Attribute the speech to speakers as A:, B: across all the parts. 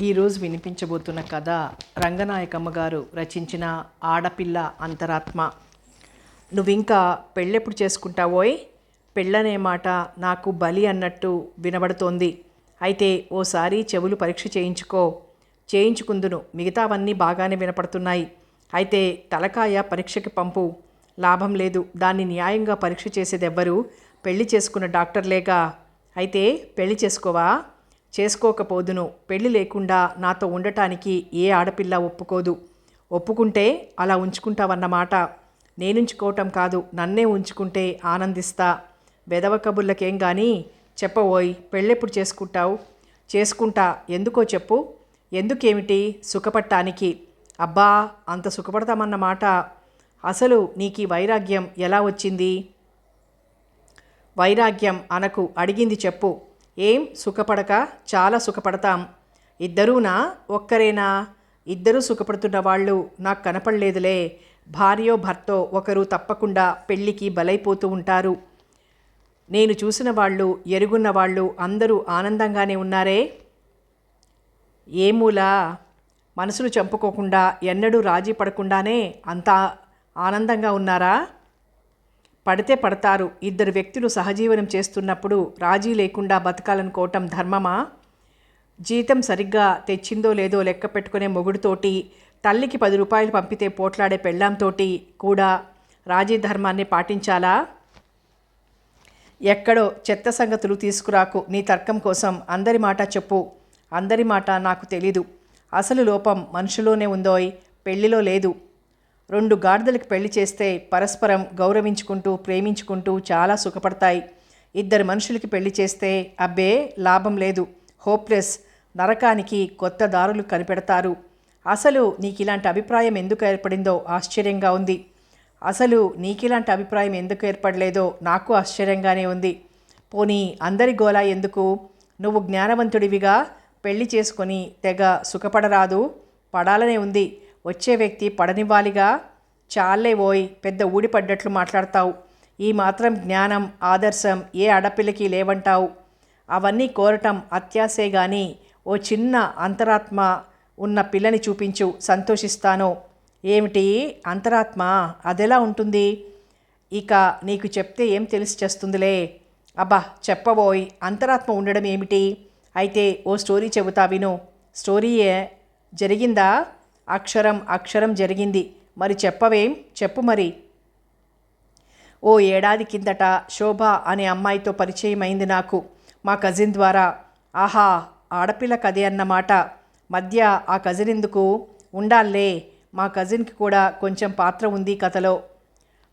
A: ఈరోజు వినిపించబోతున్న కథ రంగనాయకమ్మ గారు రచించిన ఆడపిల్ల అంతరాత్మ. నువ్వింకా పెళ్ళెప్పుడు చేసుకుంటావోయ్? పెళ్ళనే మాట నాకు బలి అన్నట్టు వినబడుతోంది. అయితే ఓసారి చెవులు పరీక్ష చేయించుకో. చేయించుకుందును. మిగతావన్నీ బాగానే వినపడుతున్నాయి. అయితే తలకాయ పరీక్షకి పంపు. లాభం లేదు. దాన్ని న్యాయంగా పరీక్ష చేసేదెవ్వరు? పెళ్ళి చేసుకున్న డాక్టర్లేగా. అయితే పెళ్ళి చేసుకోవా? చేసుకోకపోదును. పెళ్ళి లేకుండా నాతో ఉండటానికి ఏ ఆడపిల్ల ఒప్పుకోదు. ఒప్పుకుంటే అలా ఉంచుకుంటావన్నమాట. నేనుంచుకోవటం కాదు నన్నే ఉంచుకుంటే ఆనందిస్తా. వెదవ కబుర్లకేం కానీ చెప్పవోయ్ పెళ్ళెప్పుడు చేసుకుంటావు? చేసుకుంటా ఎందుకో చెప్పు. ఎందుకేమిటి సుఖపట్టానికి అబ్బా అంత సుఖపడతామన్నమాట. అసలు నీకు వైరాగ్యం ఎలా వచ్చింది? వైరాగ్యం అనకు అడిగింది చెప్పు. ఏం సుఖపడక? చాలా సుఖపడతాం. ఇద్దరూనా? ఒక్కరేనా? ఇద్దరూ సుఖపడుతున్న వాళ్ళు నాకు కనపడలేదులే. భార్యో భర్తో ఒకరు తప్పకుండా పెళ్ళికి బలైపోతూ ఉంటారు. నేను చూసిన వాళ్ళు ఎరుగున్న వాళ్ళు అందరూ ఆనందంగానే ఉన్నారే? ఏమూలా మనసును చంపుకోకుండా ఎన్నడూ రాజీ పడకుండానే అంత ఆనందంగా ఉన్నారా? పడితే పడతారు. ఇద్దరు వ్యక్తులు సహజీవనం చేస్తున్నప్పుడు రాజీ లేకుండా బతకాలనుకోవటం ధర్మమా? జీతం సరిగ్గా తెచ్చిందో లేదో లెక్క పెట్టుకునే మొగుడుతోటి తల్లికి పది రూపాయలు పంపితే పోట్లాడే పెళ్ళాంతోటి కూడా రాజీ ధర్మాన్ని పాటించాలా? ఎక్కడో చెత్త సంగతులు తీసుకురాకు నీ తర్కం కోసం అందరి మాట చెప్పు. అందరి మాట నాకు తెలీదు. అసలు లోపం మనుషులోనే ఉందోయ్ పెళ్ళిలో లేదు. రెండు గాడిదలకు పెళ్ళి చేస్తే పరస్పరం గౌరవించుకుంటూ ప్రేమించుకుంటూ చాలా సుఖపడతాయి. ఇద్దరు మనుషులకి పెళ్ళి చేస్తే అబ్బే లాభం లేదు. హోప్లెస్. నరకానికి కొత్త దారులు కనిపెడతారు. అసలు నీకు ఇలాంటి అభిప్రాయం ఎందుకు ఏర్పడిందో ఆశ్చర్యంగా ఉంది. అసలు నీకు ఇలాంటి అభిప్రాయం ఎందుకు ఏర్పడలేదో నాకు ఆశ్చర్యంగానే ఉంది. పోనీ అందరి గోలా ఎందుకు? నువ్వు జ్ఞానవంతుడివిగా పెళ్ళి చేసుకొని తెగ సుఖపడరాదు. పడాలనే ఉంది. వచ్చే వ్యక్తి పడనివ్వాలిగా? చాలే ఓయ్ పెద్ద ఊడిపడ్డట్లు మాట్లాడతావు. ఈ మాత్రం జ్ఞానం ఆదర్శం ఏ ఆడపిల్లకి లేవంటావు. అవన్నీ కోరటం అత్యాసే గాని ఓ చిన్న అంతరాత్మ ఉన్న పిల్లని చూపించు సంతోషిస్తాను. ఏమిటి? అంతరాత్మ? అదెలా ఉంటుంది? ఇక నీకు చెప్తే ఏం తెలిసి చేస్తుందిలే? అబ్బా చెప్పబోయ్ అంతరాత్మ ఉండడం ఏమిటి? అయితే ఓ స్టోరీ చెబుతా విను. స్టోరీయే జరిగిందా? అక్షరం అక్షరం జరిగింది. మరి చెప్పవేం? చెప్పు మరి. ఓ ఏడాది కిందట శోభ అనే అమ్మాయితో పరిచయం అయింది నాకు. మా కజిన్ ద్వారా. ఆహా ఆడపిల్ల కదే అన్నమాట. మధ్య ఆ కజిన్ ఎందుకు? ఉండాలే మా కజిన్కి కూడా కొంచెం పాత్ర ఉంది కథలో.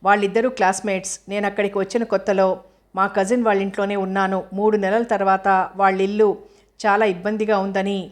A: వాళ్ళిద్దరూ క్లాస్మేట్స్. నేను అక్కడికి వచ్చిన కొత్తలో మా కజిన్ వాళ్ళ ఇంట్లోనే ఉన్నాను. మూడు నెలల తర్వాత వాళ్ళ ఇల్లు చాలా ఇబ్బందిగా ఉందని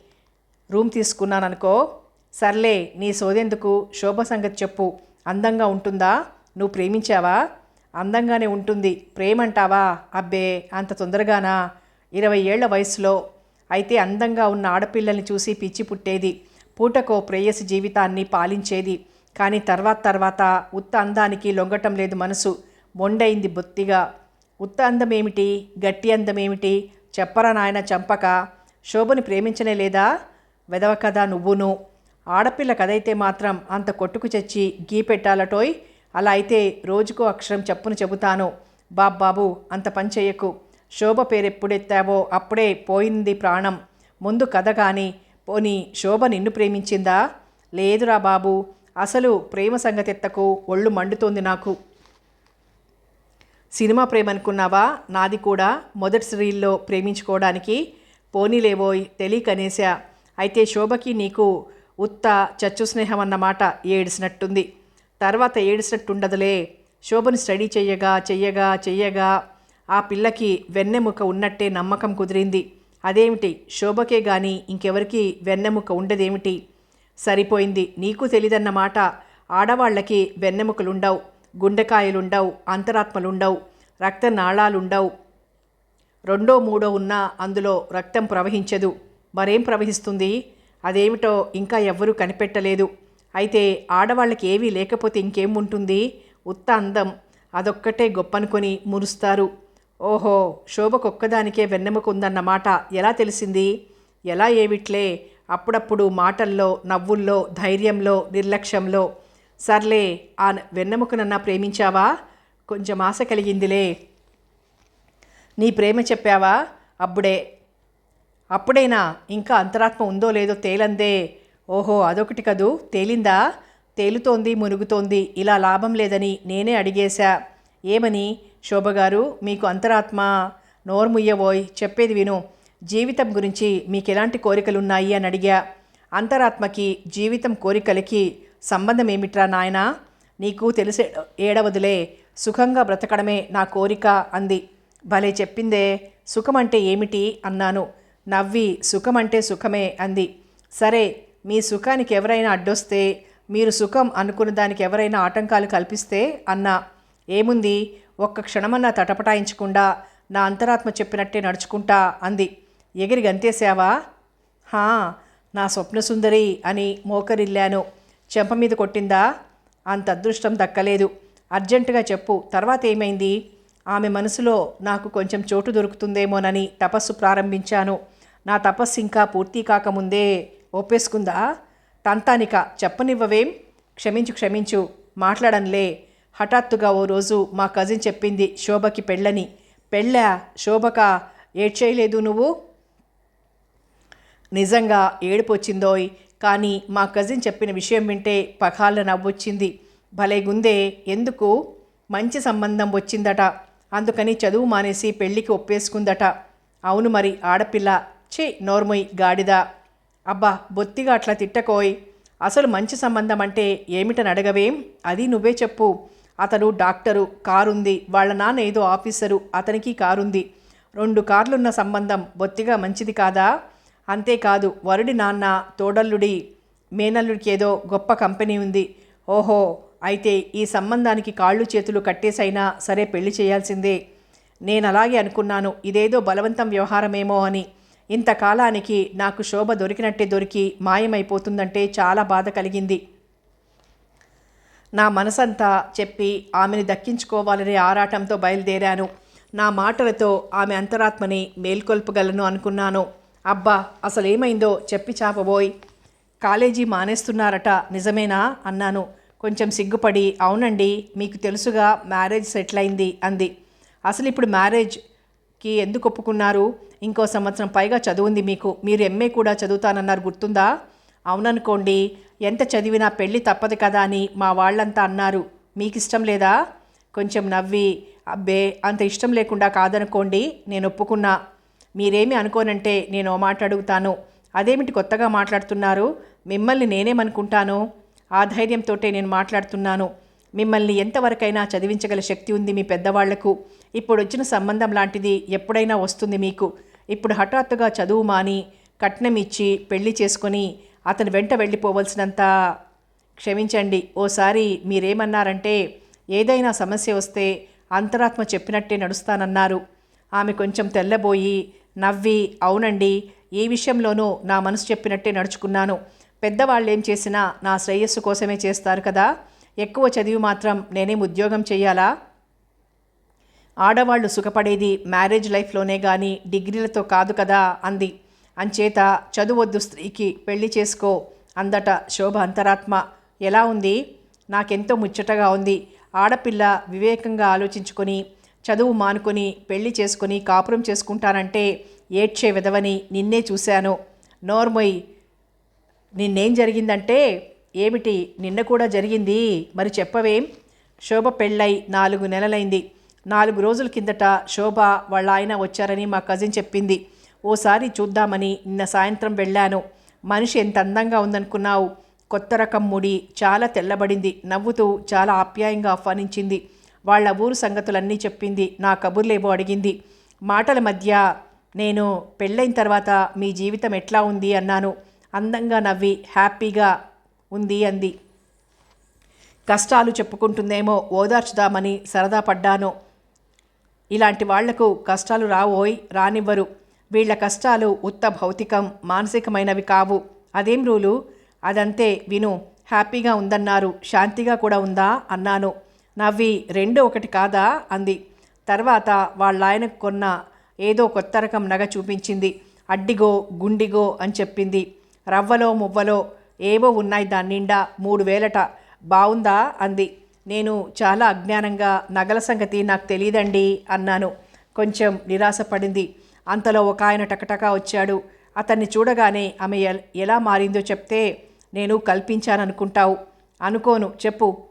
A: రూమ్ తీసుకున్నాననుకో. సర్లే నీ సోదెందుకు శోభ సంగతి చెప్పు. అందంగా ఉంటుందా? నువ్వు ప్రేమించావా? అందంగానే ఉంటుంది. ప్రేమంటావా? అబ్బే అంత తొందరగానా? ఇరవై ఏళ్ళ వయసులో అయితే అందంగా ఉన్న ఆడపిల్లల్ని చూసి పిచ్చి పుట్టేది. పూటకో ప్రేయసి జీవితాన్ని పాలించేది. కానీ తర్వాత తర్వాత ఉత్త అందానికి లొంగటం లేదు మనసు. మొండైంది బొత్తిగా. ఉత్త అందమేమిటి? గట్టి అందమేమిటి? చెప్పరా నాయన చంపక. శోభని ప్రేమించనే లేదా? వెదవ కదా నువ్వును? ఆడపిల్ల కదైతే మాత్రం అంత కొట్టుకు చచ్చి గీ పెట్టాలటోయ్. అలా అయితే రోజుకో అక్షరం చెప్పును చెబుతాను. బాబ్బాబు అంత పని చెయ్యకు. శోభ పేరెప్పుడెత్తావో అప్పుడే పోయింది ప్రాణం. ముందు కథ కానీ పోనీ శోభ నిన్ను ప్రేమించిందా? లేదురా బాబు అసలు ప్రేమ సంగతెత్తకు ఒళ్ళు మండుతోంది నాకు. సినిమా ప్రేమ అనుకున్నావా నాది కూడా మొదటి రీల్లో ప్రేమించుకోవడానికి. పోనీలేవోయ్ తెలియకనేసా అయితే శోభకి నీకు ఉత్త చచ్చు స్నేహం అన్నమాట ఏడిసినట్టుంది. తర్వాత ఏడిసినట్టుండదులే. శోభను స్టడీ చెయ్యగా చెయ్యగా చెయ్యగా. ఆ పిల్లకి వెన్నెముక ఉన్నట్టే నమ్మకం కుదిరింది. అదేమిటి? శోభకే గాని ఇంకెవరికి వెన్నెముక ఉండదేమిటి? సరిపోయింది. నీకు తెలియదన్నమాట ఆడవాళ్ళకి వెన్నెముకలుండవు. గుండెకాయలుండవు. అంతరాత్మలుండవు. రక్తనాళాలుండవు. రెండో మూడో ఉన్నా అందులో రక్తం ప్రవహించదు. మరేం ప్రవహిస్తుంది? అదేమిటో ఇంకా ఎవ్వరూ కనిపెట్టలేదు. అయితే ఆడవాళ్ళకి ఏవీ లేకపోతే ఇంకేం ఉంటుంది ఉత్త అందం. అదొక్కటే గొప్పనుకొని మురుస్తారు. ఓహో శోభకొక్కదానికే వెన్నెముక ఉందన్నమాట ఎలా తెలిసింది? ఎలా ఏమిట్లే? అప్పుడప్పుడు మాటల్లో నవ్వుల్లో ధైర్యంలో నిర్లక్ష్యంలో. సర్లే ఆ వెన్నెముకనన్నా ప్రేమించావా? కొంచెం ఆశ కలిగిందిలే. నీ ప్రేమ చెప్పావా? అప్పుడే అప్పుడైనా? ఇంకా అంతరాత్మ ఉందో లేదో తేలందే. ఓహో అదొకటి కదూ? తేలిందా? తేలుతోంది మునుగుతోంది ఇలా లాభం లేదని నేనే అడిగేశా. ఏమని? శోభగారు మీకు అంతరాత్మ? నోర్ముయ్యవోయ్ చెప్పేది విను. జీవితం గురించి మీకు ఎలాంటి కోరికలున్నాయి అని అడిగా. అంతరాత్మకి జీవితం కోరికలకి సంబంధం ఏమిట్రా నాయనా? నీకు తెలిసే ఏడవదులే. సుఖంగా బ్రతకడమే నా కోరిక అంది. భలే చెప్పిందే. సుఖమంటే ఏమిటి? అన్నాను. నవ్వి సుఖమంటే సుఖమే అంది. సరే మీ సుఖానికి ఎవరైనా అడ్డొస్తే మీరు సుఖం అనుకున్న దానికి ఎవరైనా ఆటంకాలు కల్పిస్తే అన్నా. ఏముంది? ఒక్క క్షణమన్నా తటపటాయించకుండా నా అంతరాత్మ చెప్పినట్టే నడుచుకుంటా అంది. ఎగిరి గంతేసావా హా నా స్వప్న సుందరి అని మోకరిల్లాను. చెంప మీద కొట్టిందా? అంత అదృష్టం దక్కలేదు. అర్జెంటుగా చెప్పు. తర్వాత ఏమైంది? ఆమె మనసులో నాకు కొంచెం చోటు దొరుకుతుందేమోనని తపస్సు ప్రారంభించాను. నా తపస్సు ఇంకా పూర్తి కాకముందే ఒప్పేసుకుందా? తంతానిక చెప్పనివ్వవేం? క్షమించు క్షమించు మాట్లాడనులే. హఠాత్తుగా ఓ రోజు మా కజిన్ చెప్పింది శోభకి పెళ్ళని. పెళ్ళా? శోభక? ఏడ్చేయలేదు నువ్వు? నిజంగా ఏడుపు వచ్చిందోయ్ కానీ మా కజిన్ చెప్పిన విషయం వింటే పఖాళ్ళ నవ్వొచ్చింది. భలే గుందే ఎందుకు? మంచి సంబంధం వచ్చిందట. అందుకని చదువు మానేసి పెళ్ళికి ఒప్పేసుకుందట. అవును మరి ఆడపిల్ల. ఛీ నోర్మొయ్ గాడిద. అబ్బా బొత్తిగా అట్లా తిట్టకోయ్. అసలు మంచి సంబంధం అంటే ఏమిటని అడగవేం? అది నువ్వే చెప్పు. అతను డాక్టరు కారుంది. వాళ్ళ నాన్న ఏదో ఆఫీసరు అతనికి కారుంది. రెండు కార్లున్న సంబంధం బొత్తిగా మంచిది కాదా? అంతేకాదు వరుడి నాన్న తోడల్లుడి మేనల్లుడికి ఏదో గొప్ప కంపెనీ ఉంది. ఓహో అయితే ఈ సంబంధానికి కాళ్ళు చేతులు కట్టేసైనా సరే పెళ్ళి చేయాల్సిందే. నేను అలాగే అనుకున్నాను ఇదేదో బలవంతం వ్యవహారమేమో అని. ఇంతకాలానికి నాకు శోభ దొరికినట్టే దొరికి మాయమైపోతుందంటే చాలా బాధ కలిగింది. నా మనసంతా చెప్పి ఆమెని దక్కించుకోవాలనే ఆరాటంతో బయలుదేరాను. నా మాటలతో ఆమె అంతరాత్మని మేల్కొల్పగలను అనుకున్నాను. అబ్బా అసలేమైందో చెప్పి చాపబోయ్. కాలేజీ మానేస్తున్నారట నిజమేనా? అన్నాను. కొంచెం సిగ్గుపడి అవునండి మీకు తెలుసుగా మ్యారేజ్ సెటిల్ అయింది అంది. అసలు ఇప్పుడు మ్యారేజ్ కి ఎందుకు ఒప్పుకున్నారు? ఇంకో సంవత్సరం పైగా చదువుంది మీకు. మీరు ఎంఏ కూడా చదువుతానన్నారు గుర్తుందా? అవుననుకోండి ఎంత చదివినా పెళ్ళి తప్పదు కదా అని మా వాళ్ళంతా అన్నారు. మీకు ఇష్టం లేదా? కొంచెం నవ్వి అబ్బే అంత ఇష్టం లేకుండా కాదనుకోండి నేను ఒప్పుకున్నా. మీరేమి అనుకోనంటే నేను మాట అడుగుతాను. అదేమిటి కొత్తగా మాట్లాడుతున్నారు? మిమ్మల్ని నేనేమనుకుంటాను? ఆ ధైర్యంతోటే నేను మాట్లాడుతున్నాను. మిమ్మల్ని ఎంతవరకైనా చదివించగల శక్తి ఉంది మీ పెద్దవాళ్ళకు. ఇప్పుడు వచ్చిన సంబంధం లాంటిది ఎప్పుడైనా వస్తుంది మీకు. ఇప్పుడు హఠాత్తుగా చదువు మాని కట్నం ఇచ్చి పెళ్ళి చేసుకొని అతను వెంట వెళ్ళిపోవలసినంత క్షమించండి. ఓసారి మీరేమన్నారంటే ఏదైనా సమస్య వస్తే అంతరాత్మ చెప్పినట్టే నడుస్తానన్నారు. ఆమె కొంచెం తెల్లబోయి నవ్వి అవునండి ఏ విషయంలోనూ నా మనసు చెప్పినట్టే నడుచుకున్నాను. పెద్దవాళ్ళు ఏం చేసినా నా శ్రేయస్సు కోసమే చేస్తారు కదా. ఎక్కువ చదివి మాత్రం నేనేం ఉద్యోగం చేయాలా? ఆడవాళ్ళు సుఖపడేది మ్యారేజ్ లైఫ్లోనే కానీ డిగ్రీలతో కాదు కదా అంది. అంచేత చదువొద్దు స్త్రీకి పెళ్ళి చేసుకో అందట శోభ అంతరాత్మ. ఎలా ఉంది? నాకెంతో ముచ్చటగా ఉంది. ఆడపిల్ల వివేకంగా ఆలోచించుకొని చదువు మానుకొని పెళ్ళి చేసుకొని కాపురం చేసుకుంటానంటే ఏడ్చే విధవని నిన్నే చూశాను. నోర్మొయ్ నిన్నేం జరిగిందంటే ఏమిటి? నిన్న కూడా జరిగింది. మరి చెప్పవేం? శోభ పెళ్ళై నాలుగు నెలలైంది. నాలుగు రోజుల కిందట శోభ వాళ్ళ ఆయన వచ్చారని మా కజిన్ చెప్పింది. ఓసారి చూద్దామని నిన్న సాయంత్రం వెళ్ళాను. మనిషి ఎంత అందంగా ఉందనుకున్నావు. కొత్త రకం ముడి చాలా తెల్లబడింది. నవ్వుతూ చాలా ఆప్యాయంగా ఆహ్వానించింది. వాళ్ళ ఊరు సంగతులన్నీ చెప్పింది. నా కబుర్లేవో అడిగింది. మాటల మధ్య నేను పెళ్ళైన తర్వాత మీ జీవితం ఎట్లా ఉంది అన్నాను. అందంగా నవ్వి హ్యాపీగా ఉంది అంది. కష్టాలు చెప్పుకుంటుందేమో ఓదార్చుదామని సరదా పడ్డాను. ఇలాంటి వాళ్ళకు కష్టాలు రావోయ్ రానివ్వరు. వీళ్ళ కష్టాలు ఉత్త భౌతికం మానసికమైనవి కావు. అదేం రూలు? అదంతే విను. హ్యాపీగా ఉందన్నారు. శాంతిగా కూడా ఉందా? అన్నాను. నవ్వి రెండు ఒకటి కాదా? అంది. తర్వాత వాళ్ళ ఆయనకు కొన్న ఏదో కొత్త రకం నగ చూపించింది. అడ్డిగో గుండిగో అని చెప్పింది. రవ్వలో మువ్వలో ఏవో ఉన్నాయి దాని నిండా మూడు వేలట. బావుందా? అంది. నేను చాలా అజ్ఞానంగా నగల సంగతి నాకు తెలియదండి అన్నాను. కొంచెం నిరాశపడింది. అంతలో ఒక ఆయన టకటకా వచ్చాడు. అతన్ని చూడగానే ఆమె ఎలా మారిందో చెప్తే నేను కల్పించాననుకుంటావు. అనుకోను. చెప్పు.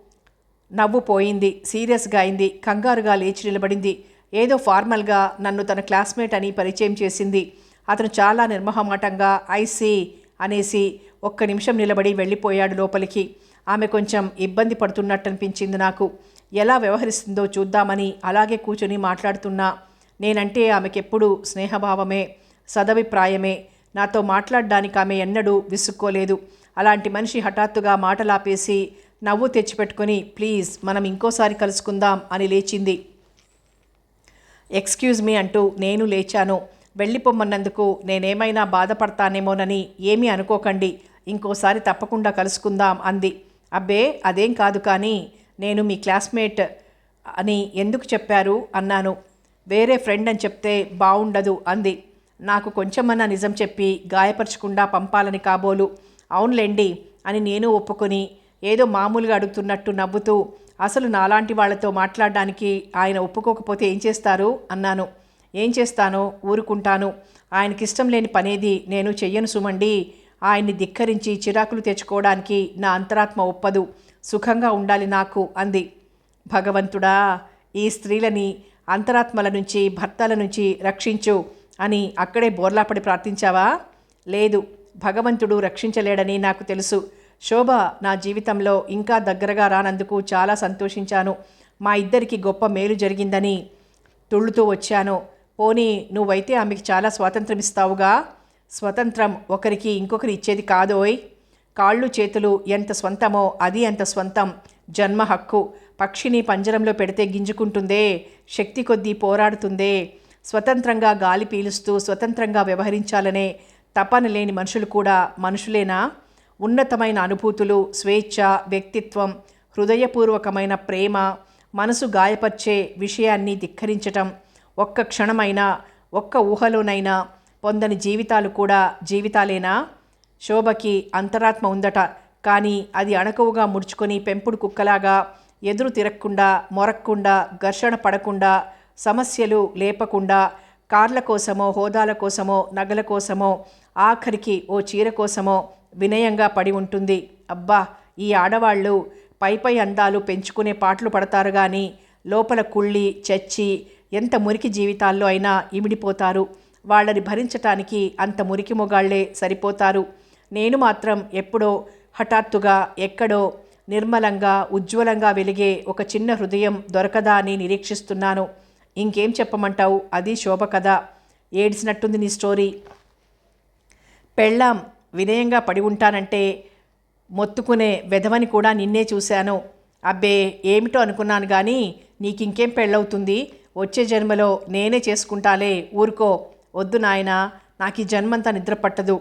A: నవ్వు పోయింది. సీరియస్గా అయింది. కంగారుగా లేచి నిలబడింది. ఏదో ఫార్మల్గా నన్ను తన క్లాస్మేట్ అని పరిచయం చేసింది. అతను చాలా నిర్మహమాటంగా ఐసీ అనేసి ఒక్క నిమిషం నిలబడి వెళ్ళిపోయాడు లోపలికి. ఆమె కొంచెం ఇబ్బంది పడుతున్నట్టు అనిపించింది నాకు. ఎలా వ్యవహరిస్తుందో చూద్దామని అలాగే కూర్చొని మాట్లాడుతున్నా. నేనంటే ఆమెకెప్పుడు స్నేహభావమే సదభిప్రాయమే. నాతో మాట్లాడడానికి ఆమె ఎన్నడూ విసుక్కోలేదు. అలాంటి మనిషి హఠాత్తుగా మాటలాపేసి నవ్వు తెచ్చిపెట్టుకొని ప్లీజ్ మనం ఇంకోసారి కలుసుకుందాం అని లేచింది. ఎక్స్క్యూజ్ మీ అంటూ నేను లేచాను. వెళ్ళిపోమ్మన్నందుకు నేనేమైనా బాధపడతానేమోనని ఏమీ అనుకోకండి. ఇంకోసారి తప్పకుండా కలుసుకుందాం అంది. అబ్బే అదేం కాదు కానీ నేను మీ క్లాస్మేట్ అని ఎందుకు చెప్పారు? అన్నాను. వేరే ఫ్రెండ్ అని చెప్తే బాగుండదు అంది. నాకు కొంచెమన్నా నిజం చెప్పి గాయపరచకుండా పంపాలని కాబోలు. అవునులేండి అని నేను ఒప్పుకొని ఏదో మామూలుగా అడుగుతున్నట్టు నవ్వుతూ అసలు నాలాంటి వాళ్ళతో మాట్లాడడానికి ఆయన ఒప్పుకోకపోతే ఏం చేస్తారు? అన్నాను. ఏం చేస్తానో ఊరుకుంటాను. ఆయనకిష్టం లేని పనేది నేను చెయ్యను సుమండి. ఆయన్ని ధిక్కరించి చిరాకులు తెచ్చుకోవడానికి నా అంతరాత్మ ఒప్పదు. సుఖంగా ఉండాలి నాకు అంది. భగవంతుడా ఈ స్త్రీలని అంతరాత్మల నుంచి భర్తల నుంచి రక్షించు అని అక్కడే బోర్లాపడి ప్రార్థించావా? లేదు భగవంతుడు రక్షించలేడని నాకు తెలుసు. శోభ నా జీవితంలో ఇంకా దగ్గరగా రానందుకు చాలా సంతోషించాను. మా ఇద్దరికి గొప్ప మేలు జరిగిందని తుళ్ళుతూ వచ్చాను. పోనీ నువ్వైతే ఆమెకి చాలా స్వాతంత్రం ఇస్తావుగా స్వతంత్రం ఒకరికి ఇంకొకరి ఇచ్చేది కాదోయ్ కాళ్ళు చేతులు ఎంత స్వంతమో అది అంత స్వంతం. జన్మ హక్కు. పక్షిని పంజరంలో పెడితే గింజుకుంటుందే. శక్తి కొద్దీ పోరాడుతుందే. స్వతంత్రంగా గాలి పీలుస్తూ స్వతంత్రంగా వ్యవహరించాలనే తపన లేని మనుషులు కూడా మనుషులేనా? ఉన్నతమైన అనుభూతులు స్వేచ్ఛ వ్యక్తిత్వం హృదయపూర్వకమైన ప్రేమ మనసు గాయపరిచే విషయాన్ని ధిక్కరించటం. ఒక్క క్షణమైనా ఒక్క ఊహలోనైనా పొందని జీవితాలు కూడా జీవితాలేనా? శోభకి అంతరాత్మ ఉందట. కానీ అది అణకువగా ముడుచుకొని పెంపుడు కుక్కలాగా ఎదురు తిరగకుండా మొరక్కుండా ఘర్షణ పడకుండా సమస్యలు లేపకుండా కార్ల కోసమో హోదాల కోసమో నగల కోసమో ఆఖరికి ఓ చీర కోసమో వినయంగా పడి ఉంటుంది. అబ్బా! ఈ ఆడవాళ్ళు పై పై అందాలు పెంచుకునే పాటలు పడతారు కానీ లోపల కుళ్ళి చచ్చి ఎంత మురికి జీవితాల్లో అయినా ఇమిడిపోతారు. వాళ్ళని భరించటానికి అంత మురికి మొగాళ్ళే సరిపోతారు. నేను మాత్రం ఎప్పుడో హఠాత్తుగా ఎక్కడో నిర్మలంగా ఉజ్వలంగా వెలిగే ఒక చిన్న హృదయం దొరకదా అని నిరీక్షిస్తున్నాను. ఇంకేం చెప్పమంటావు? అది శోభ కథ ఏడ్చినట్టుంది నీ స్టోరీ. పెళ్ళాం వినయంగా పడి ఉంటానంటే మొత్తుకునే వెధవని కూడా నిన్నే చూశాను. అబ్బే ఏమిటో అనుకున్నాను కానీ నీకింకేం పెళ్ళవుతుంది? వచ్చే జన్మలో నేనే చేసుకుంటాలే ఊరుకో. వద్దు నాయనా నాకు ఈ జన్మంతా నిద్ర పట్టదు.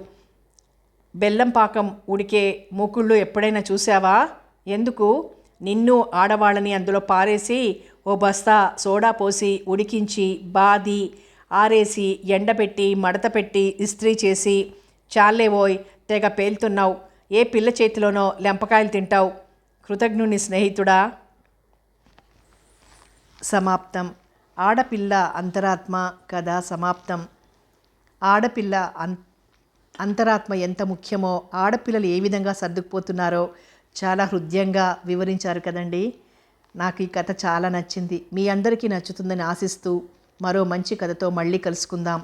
A: బెల్లం పాకం ఉడికే మూకుళ్ళు ఎప్పుడైనా చూసావా ఎందుకు? నిన్ను ఆడవాళ్ళని అందులో పారేసి ఓ బస్తా సోడా పోసి ఉడికించి బాది ఆరేసి ఎండబెట్టి మడత పెట్టి ఇస్త్రీ చేసి చాలేవోయ్ తెగ పేలుతున్నావు. ఏ పిల్ల చేతిలోనో లెంపకాయలు తింటావు. కృతజ్ఞుని స్నేహితుడా. సమాప్తం. ఆడపిల్ల అంతరాత్మ కథ సమాప్తం. ఆడపిల్ల అం అంతరాత్మ ఎంత ముఖ్యమో ఆడపిల్లలు ఏ విధంగా సర్దుకుపోతున్నారో చాలా హృదయంగా వివరించారు కదండి. నాకు ఈ కథ చాలా నచ్చింది. మీ అందరికీ నచ్చుతుందని ఆశిస్తూ మరో మంచి కథతో మళ్ళీ కలుసుకుందాం.